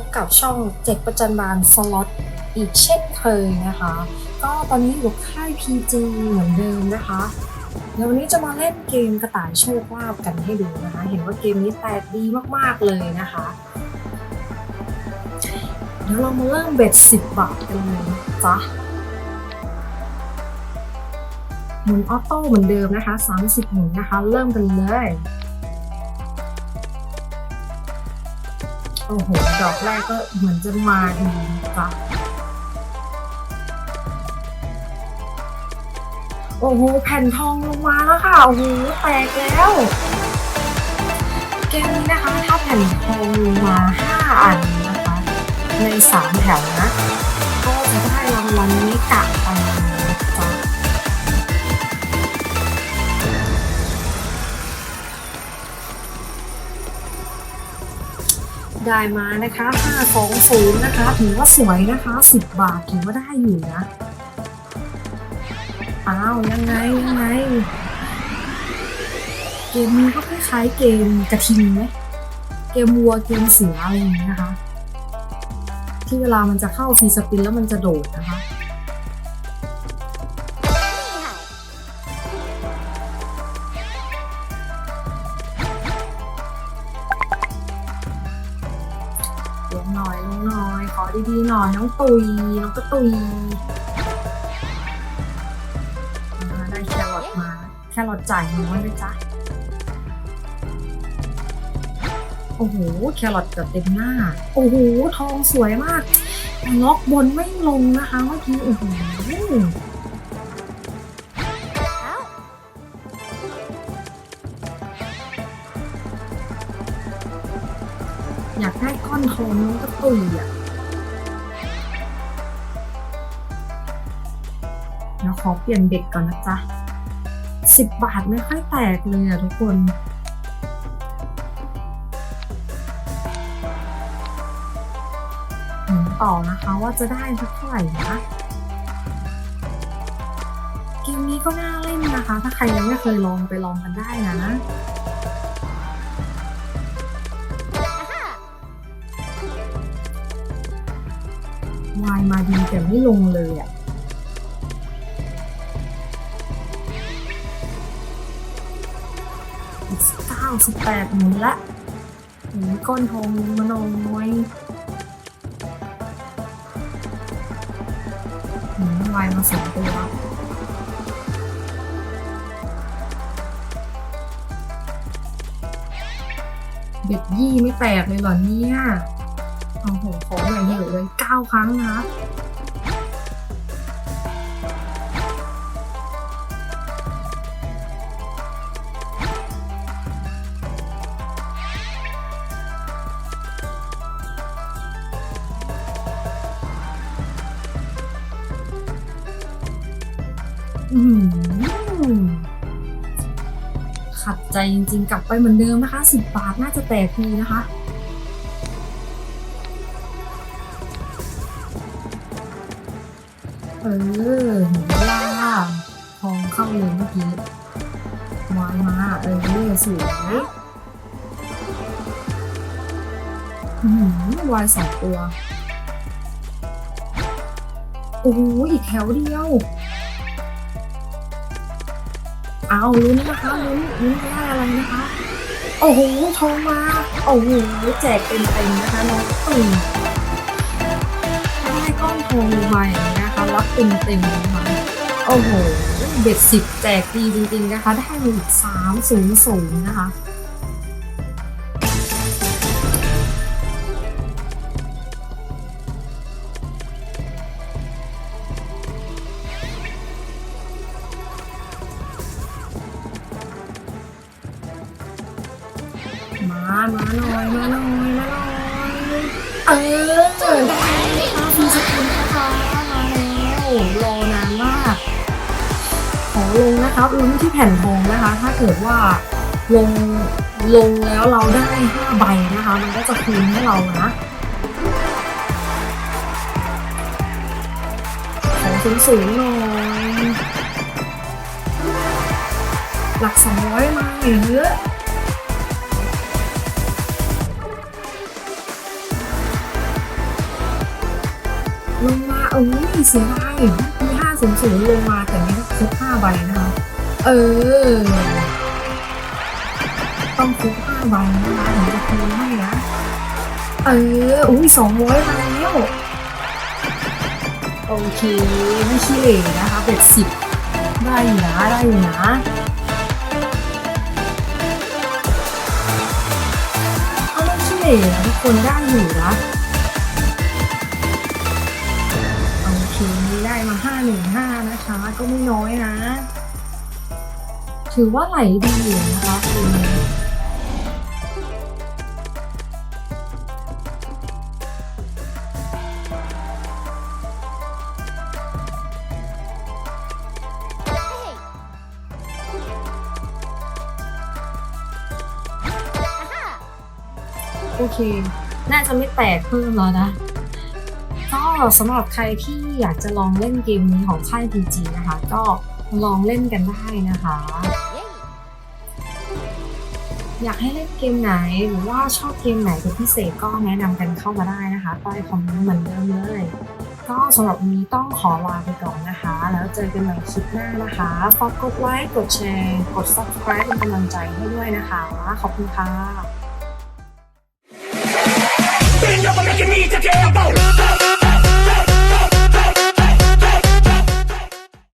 บกับช่องเจ็กประจันบานสล็อตอีกเช่นเคยนะคะ ก็ตอนนี้อยู่ค่าย PG เหมือนเดิมนะคะเดี๋ยววันนี้จะมาเล่นเกมกระต่ายโชคลาภกันให้ดูนะคะ เห็นว่าเกมนี้แตกดีมากๆเลยนะคะ เดี๋ยวเรามาเริ่มเบ็ด 10 บาทกันเลยจ๊ะหมุนออโต้เหมือนเดิมนะคะ 30หมุนนะคะ เริ่มกันเลย โอ้โห ดอกแรกก็เหมือนจะมาดีจ้ะโอ้โห แผ่นทองลงมาแล้วค่ะ โอ้โห แตกแล้ว เกมนี้นะคะ ถ้าแผ่นทองลงมา5อันนะคะ ใน3แถวนะ ก็จะได้รางวัลนี้กะไปจ๊ะ ได้มานะคะ520นะคะ ถือว่าสวยนะคะ 10 บาทถือว่าได้อยู่นะ อ้าวยังไงยังไง เกมนี้ก็คล้ายๆเกมกระทิงไหมเกมวัวเกมเสืออะไรอย่างเงี้ยนะคะ ที่เวลามันจะเข้าฟรีสปินแล้วมันจะโดดนะคะ ดีๆหน่อยน้องตุยน้องกระตุยได้แครอทมาแครอทจ่ายน้อยเลยจ้ะโอ้โหแครอทเกือบเต็มหน้า โอ้โหทองสวยมากล็อกบนไม่ลงนะคะเมื่อกี้โอ้โหอยากได้ก้อนทองน้องกระตุยอะ อเปลี่ยนเบ็ดก่อนนะจ๊ะสิบบาทไม่ค่อยแตกเลยอะทุกคนหมุนต่อนะคะว่าจะได้สักเท่าไหร่นะเกมนี้ก็น่าเล่นนะคะ ถ้าใครยังไม่เคยลองไปลองกันได้นะวายมาดีแต่ไม่ลงเลยอะ อีกเก้าสิบแปดหมุนละหมุนก้อนทองมานองไว้หมุนวายมาสองตัวเบ็ดยี่ไม่แตกเลยเหรอเนี่ย โอ้โห ขออย่างเดียวเลยเก้าครั้งนะ ขัดใจจริงๆ กลับไปเหมือนเดิมนะคะ 10 บาทน่าจะแตกดีนะคะเออว่าทองเข้าเลยเมื่อกี้วายมา เออสวยอืมวายสองตัว โอ้โหอีกแถวเดียว เอาลุ้นนะคะลุ้นลุ้นได้อะไรนะคะ โอ้โหทองมา โอ้โหแจกเต็มเต็มนะคะน้องตุ่นได้ก้อนทองมาอย่นะคะรับเต็มๆนะคะโอ้โหเบ็ดสิบแจกดีจริงๆนะคะ ได้หนึ่งสามศูนย์ศูนย์นะคะ มามาหน่อยมาหน่อยมาหน่อยเออได้ค่ะคุณสกุลนะคะมาแล้วรอนานมากขอลงนะครับลุ้นที่แผ่นทองนะคะ ถ้าเกิดว่าลงลงแล้วเราได้ห้าใบนะคะ มันก็จะคืนให้เรานะขอสูงสูงหน่อยหลักสองร้อยมาเยอะ เสียดายมีห้าศูนย์ศูนย์ลงมาแต่ไม่ได้ครบห้าใบนะคะเออ ต้องครบห้าใบนะคะถึงจะคืนให้นะเอออุ้ยสองร้อยมาแล้วโอเคไม่ขี้เหร่นะคะเป็ดสิบได้อยู่นะได้อยู่นะเอาไม่ขี้เหร่นะทุกคนได้อยู่นะ โอเคได้มาห้าหนึ่งห้านะคะ ก็ไม่น้อยนะ ถือว่าไหลดีอยู่นะคะคุณโอเค น่าจะไม่แตกเพิ่มแล้วนะ ก็สำหรับใครที่อยากจะลองเล่นเกมนี้ของค่าย PG นะคะ ก็ลองเล่นกันได้นะคะ อยากให้เล่นเกมไหนหรือว่าชอบเกมไหนเป็นพิเศษก็แนะนำกันเข้ามาได้นะคะใต้คอมเมนต์เหมือนเดิมเลย ก็สำหรับวันนี้ต้องขอลาไปก่อนนะคะ แล้วเจอกันใหม่คลิปหน้านะคะฝากกดไลค์กดแชร์กด subscribe เป็นกำลังใจให้ด้วยนะคะ ขอบคุณค่ะ Bend over, make you need to get about.